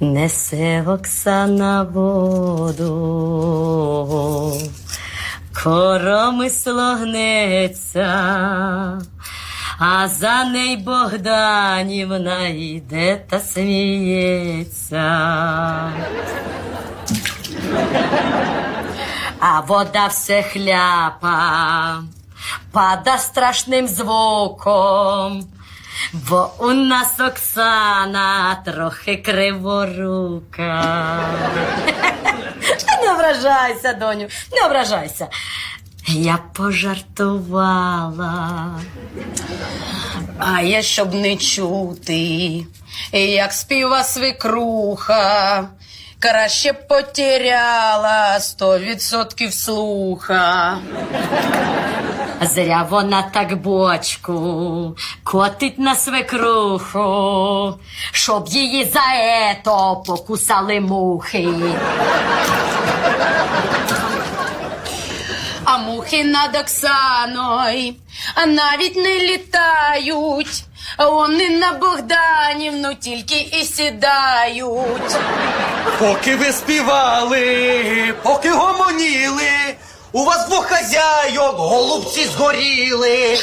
Несе Оксана воду, коромисло гнеться, а за ней Богданівна йде та сміється. А вода все хляпа, пада страшним звуком. Бо у нас Оксана трохи криворука. Не ображайся, доню, не ображайся. Я пожартувала. А я щоб не чути, як співа свекруха, краще потеряла сто відсотків слуха. Зря вона так бочку котить на свекруху, щоб її за ето покусали мухи. А мухи над Оксаною навіть не літають. Вони на Богданівну тільки і сідають. Поки ви співали, поки гомоніли, у вас двох хазяйок голубці згоріли.